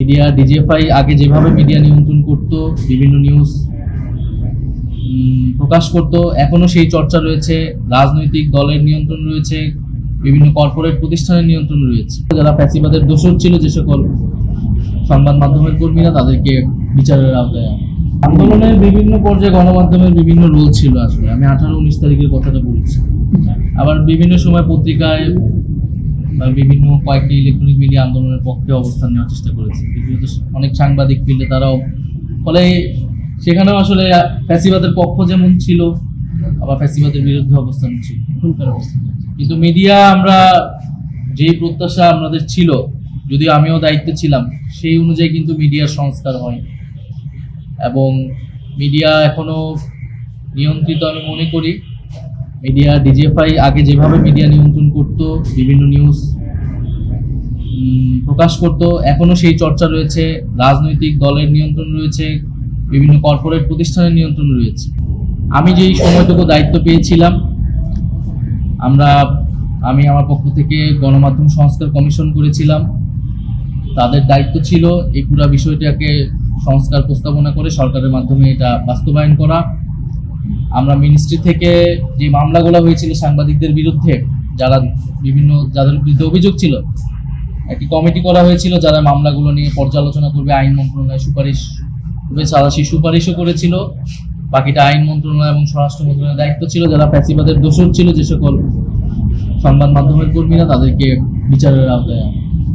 Media DGFI আগে যেভাবে media নিয়ন্ত্রণ করত, বিভিন্ন নিউজ প্রকাশ করত, এখনও সেই চর্চা রয়েছে। রাজনৈতিক দলের নিয়ন্ত্রণ রয়েছে, বিভিন্ন কর্পোরেট প্রতিষ্ঠানের নিয়ন্ত্রণ রয়েছে। যারা ফ্যাসিবাদের দোষর ছিল যে সকল সংবাদ মাধ্যমের কর্মীরা, তাদেরকে বিচারের আওতায় আন্দোলনের বিভিন্ন পর্যায়ে গণমাধ্যমের বিভিন্ন রোল ছিল আসলে। আমি আঠারো, উনিশ তারিখের কথাটা বলেছি। আবার বিভিন্ন সময় পত্রিকায় বা বিভিন্ন কয়েকটি ইলেকট্রনিক মিডিয়া আন্দোলনের পক্ষে অবস্থান নেওয়ার চেষ্টা করেছে। বিশেষত অনেক সাংবাদিক ফিল্ডে তারাও ফলে সেখানেও আসলে ফ্যাসিবাদের পক্ষ যেমন ছিল, আবার ফ্যাসিবাদের বিরুদ্ধে অবস্থান ছিল কিন্তু মিডিয়া আমরা যেই প্রত্যাশা আমাদের ছিল, যদিও আমিও দায়িত্বে ছিলাম, সেই অনুযায়ী কিন্তু মিডিয়ার সংস্কার হয় এবং মিডিয়া এখনও নিয়ন্ত্রিত আমি মনে করি মিডিয়া ডিজিএফআই আগে যেভাবে মিডিয়া নিয়ন্ত্রণ করত, বিভিন্ন নিউজ প্রকাশ করত, এখনও সেই চর্চা রয়েছে। রাজনৈতিক দলের নিয়ন্ত্রণ রয়েছে, বিভিন্ন কর্পোরেট প্রতিষ্ঠানের নিয়ন্ত্রণ রয়েছে। আমি যেই সময়টুকু দায়িত্ব পেয়েছিলাম, আমরা, আমি আমার পক্ষ থেকে গণমাধ্যম সংস্কার কমিশন করেছিলাম। তাদের দায়িত্ব ছিল এই পুরো বিষয়টাকে সংস্কার প্রস্তাবনা করে সরকারের মাধ্যমে এটা বাস্তবায়ন করা। আমরা মিনিস্ট্রি থেকে যে মামলাগুলো হয়েছিল সাংবাদিকদের বিরুদ্ধে, যারা বিভিন্ন, যাদের বিরুদ্ধে অভিযোগ ছিল, একটি কমিটি করা হয়েছিল যারা মামলাগুলো নিয়ে পর্যালোচনা করবে, আইন মন্ত্রণালয় সুপারিশ সারা সেই সুপারিশও করেছিল বাকিটা আইন মন্ত্রণালয় এবং স্বরাষ্ট্র মন্ত্রণালয়ের দায়িত্ব ছিল, যারা ফ্যাসিবাদের দোষর ছিল যে সকল সংবাদ মাধ্যমের কর্মীরা, তাদেরকে বিচারের আওতায়।